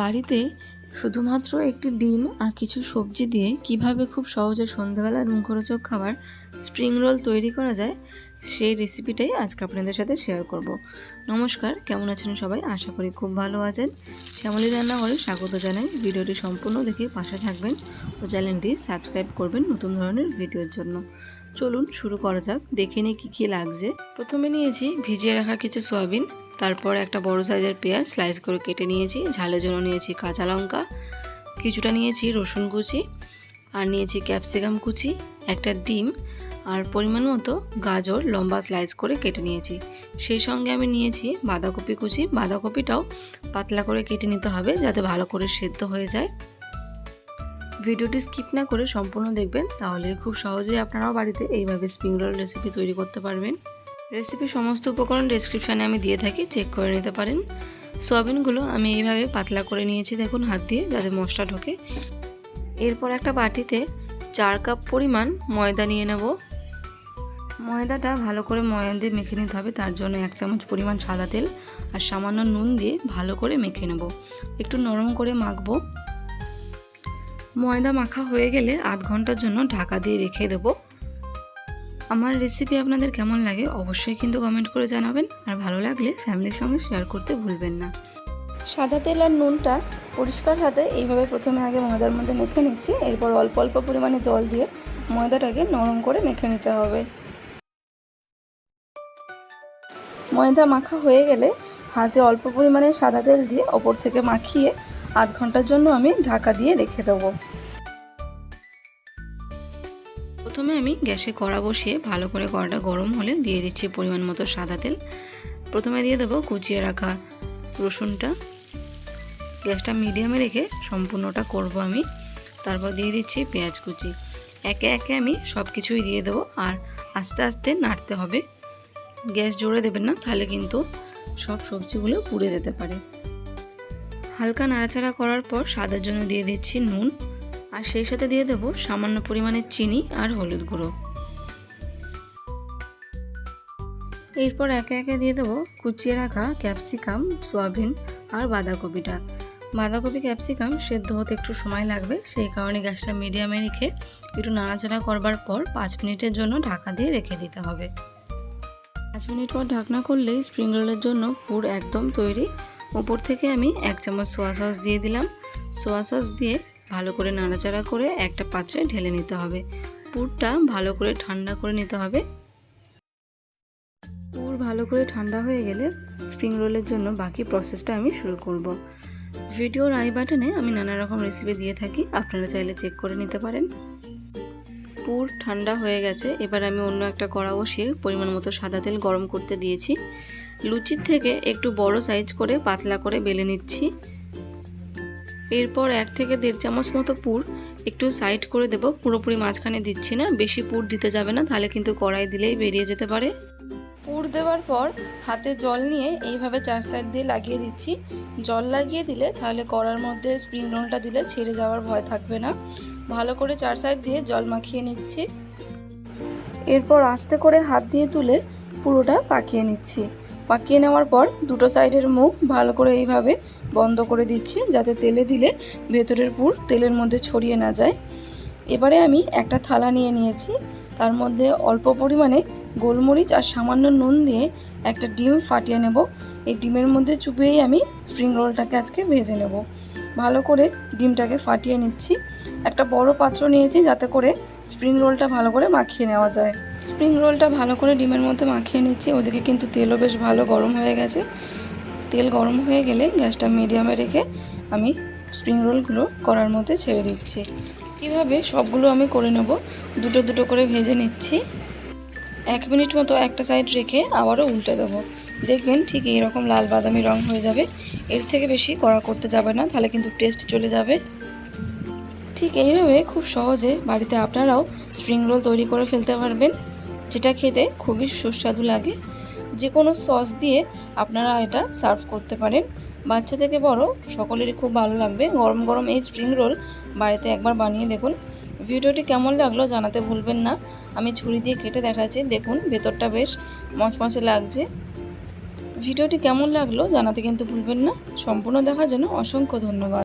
বাড়িতে শুধুমাত্র একটি ডিম আর কিছু সবজি দিয়ে কীভাবে খুব সহজে সন্ধ্যাবেলার মুখরোচক খাবার স্প্রিং রোল তৈরি করা যায়, সেই রেসিপিটাই আজকে আপনাদের সাথে শেয়ার করব। নমস্কার, কেমন আছেন সবাই? আশা করি খুব ভালো আছেন। শ্যামলী রান্নাঘরে স্বাগত জানাই। ভিডিওটি সম্পূর্ণ দেখে পাশে থাকবেন ও চ্যানেলটি সাবস্ক্রাইব করবেন নতুন ধরনের ভিডিওর জন্য। চলুন শুরু করা যাক। দেখে নিই কী কী লাগছে। প্রথমে নিয়েছি ভিজিয়ে রাখা কিছু সয়াবিন তারপর একটা বড় সাইজের পেঁয়াজ স্লাইস করে কেটে নিয়েছি, ঝালের জন্য নিয়েছি কাঁচা লঙ্কা, কিছুটা নিয়েছি রসুন কুচি আর নিয়েছি ক্যাপসিকাম কুচি, একটা ডিম আর পরিমাণ মতো গাজর লম্বা স্লাইস করে কেটে নিয়েছি। সেই সঙ্গে আমি নিয়েছি বাঁধাকপি কুচি, বাঁধাকপিটাও পাতলা করে কেটে নিতে হবে যাতে ভালো করে সেদ্ধ হয়ে যায়। ভিডিওটি স্কিপ না করে সম্পূর্ণ দেখবেন, তাহলে খুব সহজেই আপনারাও বাড়িতে এইভাবে স্প্রিং রোল রেসিপি তৈরি করতে পারবেন। রেসিপির সমস্ত উপকরণ ডেসক্রিপশানে আমি দিয়ে থাকি চেক করে নিতে পারেন। সোয়াবিনগুলো আমি এইভাবে পাতলা করে নিয়েছি, দেখুন হাত দিয়ে, যাতে মশলা ঢোকে। এরপর একটা বাটিতে চার কাপ পরিমাণ ময়দা নিয়ে নেব। ময়দাটা ভালো করে ময়দা দিয়ে মেখে নিতে হবে, তার জন্য এক চামচ পরিমাণ সাদা তেল আর সামান্য নুন দিয়ে ভালো করে মেখে নেব। একটু নরম করে মাখবো। ময়দা মাখা হয়ে গেলে আধ ঘণ্টার জন্য ঢাকা দিয়ে রেখে দেবো। আমার রেসিপি আপনাদের কেমন লাগে অবশ্যই কিন্তু কমেন্ট করে জানাবেন। আর ভালো লাগলে ফ্যামিলির সঙ্গে শেয়ার করতে ভুলবেন না। সাদা তেল আর নুনটা পরিষ্কার হাতে এইভাবে প্রথমে আগে ময়দার মধ্যে মেখে নিচ্ছি। এরপর অল্প অল্প পরিমাণে জল দিয়ে ময়দাটাকে নরম করে মেখে নিতে হবে। ময়দা মাখা হয়ে গেলে হাতে অল্প পরিমাণে সাদা তেল দিয়ে ওপর থেকে মাখিয়ে আধ ঘণ্টার জন্য আমি ঢাকা দিয়ে রেখে দেবো। আমি গ্যাসে কড়া বসিয়ে ভালো করে কড়াটা গরম হলে দিয়ে দিচ্ছি পরিমাণ মতো সাদা তেল। প্রথমে দিয়ে দেবো কুচিয়ে রাখা রসুনটা। গ্যাসটা মিডিয়ামে রেখে সম্পূর্ণটা করব আমি। তারপর দিয়ে দিচ্ছি পেঁয়াজ কুচি। একে একে আমি সব কিছুই দিয়ে দেবো আর আস্তে আস্তে নাড়তে হবে। গ্যাস জোরে দেবেন না, তাহলে কিন্তু সব সবজিগুলো পুড়ে যেতে পারে। হালকা নাড়াচাড়া করার পর স্বাদের জন্য দিয়ে দিচ্ছি নুন। আর সেই সাথে দিয়ে দেবো সামান্য পরিমাণে চিনি আর হলুদ গুঁড়ো। এরপর একে একে দিয়ে দেবো কুচিয়ে রাখা ক্যাপসিকাম, সোয়াবিন আর বাঁধাকপিটা। বাঁধাকপি, ক্যাপসিকাম সেদ্ধ হতে একটু সময় লাগবে, সেই কারণে গ্যাসটা মিডিয়ামে রেখে একটু নাড়াচাড়া করবার পর পাঁচ মিনিটের জন্য ঢাকা দিয়ে রেখে দিতে হবে। পাঁচ মিনিট পর ঢাকনা করলেই স্প্রিং রোলের জন্য পুর একদম তৈরি। উপর থেকে আমি এক চামচ সোয়া সস দিয়ে দিলাম। সোয়া সস দিয়ে ভালো করে নাড়াচাড়া করে একটা পাত্রে ঢেলে নিতে হবে। পুরটা ভালো করে ঠান্ডা করে নিতে হবে। পুর ভালো করে ঠান্ডা হয়ে গেলে স্প্রিং রোলের জন্য বাকি প্রসেসটা আমি শুরু করব। ভিডিওর আই বাটনে আমি নানা রকম রেসিপি দিয়ে থাকি, আপনারা চাইলে চেক করে নিতে পারেন। পুর ঠান্ডা হয়ে গেছে, এবার আমি অন্য একটা কড়া বসিয়ে পরিমাণ মতো সাদা তেল গরম করতে দিয়েছি। লুচির থেকে একটু বড় সাইজ করে পাতলা করে বেলে নিচ্ছি। এরপর এক থেকে দেড় চামচ মতো পুর একটু সাইড করে দেব। পুরোপুরি মাঝখানে দিচ্ছি না, বেশি পুর দিতে যাবে না, তাহলে কিন্তু কড়াই দিলেই বেরিয়ে যেতে পারে। পুর দেওয়ার পর হাতে জল নিয়ে এইভাবে চার সাইড দিয়ে লাগিয়ে দিচ্ছি। জল লাগিয়ে দিলে তাহলে কড়ার মধ্যে স্প্রিং রোলটা দিলে ছেড়ে যাওয়ার ভয় থাকবে না। ভালো করে চার সাইড দিয়ে জল মাখিয়ে নিচ্ছি। এরপর আস্তে করে হাত দিয়ে তুলে পুরোটা পাকিয়ে নিচ্ছি। পাকিয়ে নেওয়ার পর দুটো সাইডের মুখ ভালো করে এইভাবে বন্ধ করে দিচ্ছি যাতে তেলে দিলে ভেতরের পুর তেলের মধ্যে ছড়িয়ে না যায়। এবারে আমি একটা থালা নিয়ে নিয়েছি। তার মধ্যে অল্প পরিমাণে গোলমরিচ আর সামান্য নুন দিয়ে একটা ডিম ফাটিয়ে নেব। এই ডিমের মধ্যে চুপিয়েই আমি স্প্রিং রোলটাকে আজকে ভেজে নেব। ভালো করে ডিমটাকে ফাটিয়ে নিচ্ছি। একটা বড় পাত্র নিয়েছি যাতে করে স্প্রিং রোলটা ভালো করে মাখিয়ে নেওয়া যায়। স্প্রিং রোলটা ভালো করে ডিমের মধ্যে মাখিয়ে নিচ্ছি। ওদিকে কিন্তু তেলও বেশ ভালো গরম হয়ে গেছে। তেল গরম হয়ে গেলে গ্যাসটা মিডিয়ামে রেখে আমি স্প্রিং রোলগুলো করার মধ্যে ছেড়ে দিচ্ছি। কীভাবে সবগুলো আমি করে নেব। দুটো দুটো করে ভেজে নিচ্ছি। এক মিনিট মতো একটা সাইড রেখে আবারও উল্টে দেবো। দেখবেন ঠিক এইরকম লাল বাদামি রং হয়ে যাবে। এর থেকে বেশি কড়া করতে যাবে না, তাহলে কিন্তু টেস্ট চলে যাবে। ঠিক এইভাবে খুব সহজে বাড়িতে আপনারাও স্প্রিং রোল তৈরি করে ফেলতে পারবেন। যেটা খেতে খুবই সুস্বাদু লাগে। যে কোনো সস দিয়ে আপনারা এটা সার্ভ করতে পারেন। বাচ্চা থেকে বড় সকলেরই খুব ভালো লাগবে। গরম গরম এই স্প্রিং রোল বাড়িতে একবার বানিয়ে দেখুন। ভিডিওটি কেমন লাগল জানাতে ভুলবেন না। আমি ছুরি দিয়ে কেটে দেখাচ্ছি। দেখুন, ভেতরটা বেশ মচমচে লাগছে। ভিডিওটি কেমন লাগল জানাতে কিন্তু ভুলবেন না। সম্পূর্ণ দেখার জন্য অসংখ্য ধন্যবাদ।